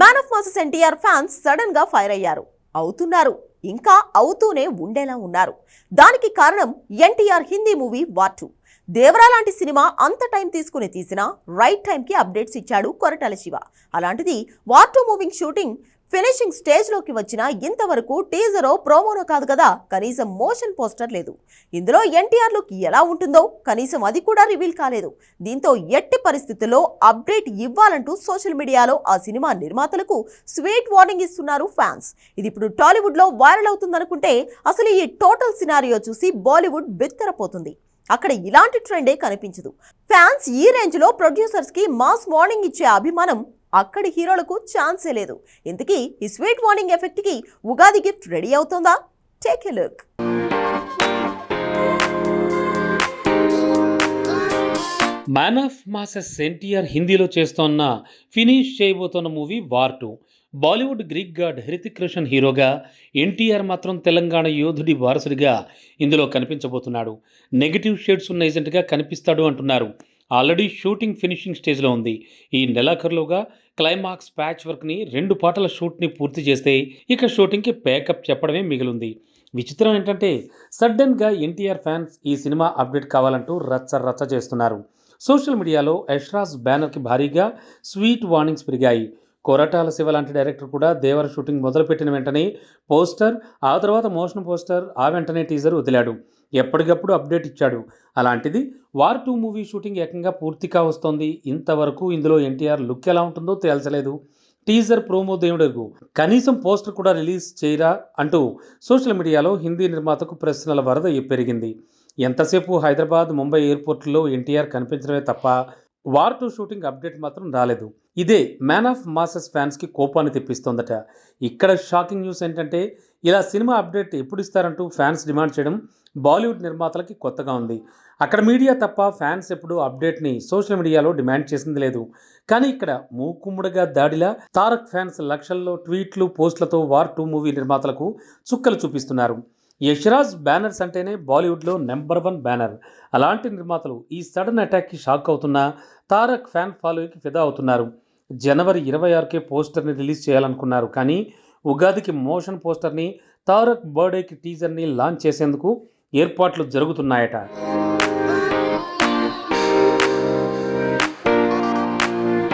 Man of masses NTR fans సడన్గా fire అయ్యారు. అవుతున్నారు. ఇంకా అవుతూనే ఉండేలా ఉన్నారు. దానికి కారణం NTR Hindi movie war two. Devara లాంటి సినిమా అంత టైం తీసుకుని తీసినా రైట్ టైంకి అప్డేట్స్ ఇచ్చాడు కొరటాల శివ. అలాంటిది war two moving shooting finishing స్టేజ్లోకి వచ్చిన ఇంతవరకు టీజరో ప్రోమోనో కాదు కదా. కనీసం మోషన్ పోస్టర్ లేదు. ఇందులో ఎన్టీఆర్ లుక్ ఎలా ఉంటుందో కనీసం అది కూడా రివీల్ కాలేదు. దీంతో ఎట్టి పరిస్థితుల్లో అప్డేట్ ఇవ్వాలంటూ సోషల్ మీడియాలో ఆ సినిమా నిర్మాతలకు స్వీట్ వార్నింగ్ ఇస్తున్నారు ఫ్యాన్స్. ఇది ఇప్పుడు టాలీవుడ్లో వైరల్ అవుతుందనుకుంటే అసలు ఈ టోటల్ సినారియో చూసి బాలీవుడ్ బెత్తరపోతుంది. అక్కడ ఇలాంటి ట్రెండే కనిపించదు. ఫ్యాన్స్ ఈ రేంజ్లో ప్రొడ్యూసర్స్కి మాస్ వార్నింగ్ ఇచ్చే అభిమానం అక్కడి హీరోలకు ఛాన్సే లేదు. ఇంతకీ ఈ స్వీట్ వార్నింగ్ ఎఫెక్ట్కి ఉగాది గిఫ్ట్ రెడీ అవుతుందా? Take a look. Man of masses NTR హిందీలో చేస్తోన్న ఫినిష్ చేయబోతున్న movie war two. Bollywood Greek god Hrithik Roshan హీరోగా ఎన్టీఆర్ మాత్రం తెలంగాణ యోధుడి వారసుడిగా ఇందులో కనిపించబోతున్నాడు. నెగిటివ్ షేడ్స్ ఉన్న ఏజెంట్గా కనిపిస్తాడు అంటున్నారు. ఆల్రెడీ షూటింగ్ ఫినిషింగ్ స్టేజ్లో ఉంది. ఈ నెలాఖరులోగా క్లైమాక్స్ ప్యాచ్ వర్క్ని రెండు పాటల షూట్ని పూర్తి చేస్తే ఇక షూటింగ్కి ప్యాకప్ చెప్పడమే మిగిలింది. విచిత్రం ఏంటంటే సడన్గా ఎన్టీఆర్ ఫ్యాన్స్ ఈ సినిమా అప్డేట్ కావాలంటూ రచ్చ రచ్చ చేస్తున్నారు. సోషల్ మీడియాలో యష్రాజ్ బ్యానర్కి భారీగా స్వీట్ వార్నింగ్స్ పెరిగాయి. కొరటాల శివ లాంటి డైరెక్టర్ కూడా దేవర షూటింగ్ మొదలుపెట్టిన వెంటనే పోస్టర్ ఆ తర్వాత మోషన్ పోస్టర్ ఆ వెంటనే టీజర్ వదిలాడు. ఎప్పటికప్పుడు అప్డేట్ ఇచ్చాడు. అలాంటిది వార్ టూ మూవీ షూటింగ్ ఏకంగా పూర్తిగా వస్తోంది. ఇంతవరకు ఇందులో ఎన్టీఆర్ లుక్ ఎలా ఉంటుందో తేల్చలేదు. టీజర్ ప్రోమో దేవుడు కనీసం పోస్టర్ కూడా రిలీజ్ చేయరా అంటూ సోషల్ మీడియాలో హిందీ నిర్మాతకు ప్రశ్నల వరద పెరిగింది. ఎంతసేపు హైదరాబాద్ ముంబై ఎయిర్పోర్ట్లో ఎన్టీఆర్ కనిపించడమే తప్ప వార్ టూ షూటింగ్ అప్డేట్ మాత్రం రాలేదు. ఇదే మ్యాన్ ఆఫ్ మాసెస్ ఫ్యాన్స్కి కోపాన్ని తెప్పిస్తోందట. ఇక్కడ షాకింగ్ న్యూస్ ఏంటంటే ఇలా సినిమా అప్డేట్ ఎప్పుడు ఇస్తారంటూ ఫ్యాన్స్ డిమాండ్ చేయడం బాలీవుడ్ నిర్మాతలకి కొత్తగా ఉంది. అక్కడ మీడియా తప్ప ఫ్యాన్స్ ఎప్పుడు అప్డేట్ని సోషల్ మీడియాలో డిమాండ్ చేసింది లేదు. కానీ ఇక్కడ మూకుమ్ముడుగా దాడిలా తారక్ ఫ్యాన్స్ లక్షల్లో ట్వీట్లు పోస్టులతో వార్ టూ మూవీ నిర్మాతలకు చుక్కలు చూపిస్తున్నారు. యశ్రాజ్ బ్యానర్స్ అంటేనే బాలీవుడ్లో నెంబర్ వన్ బ్యానర్. అలాంటి నిర్మాతలు ఈ సడన్ అటాక్కి షాక్ అవుతున్నా తారక్ ఫ్యాన్ ఫాలోయింగ్కి ఫిదా అవుతున్నారు. జనవరి ఇరవై ఆరుకే పోస్టర్ని రిలీజ్ చేయాలనుకున్నారు. కానీ ఉగాదికి మోషన్ పోస్టర్ని తారక్ బర్త్డేకి టీజర్ని లాంచ్ చేసేందుకు ఏర్పాట్లు జరుగుతున్నాయట.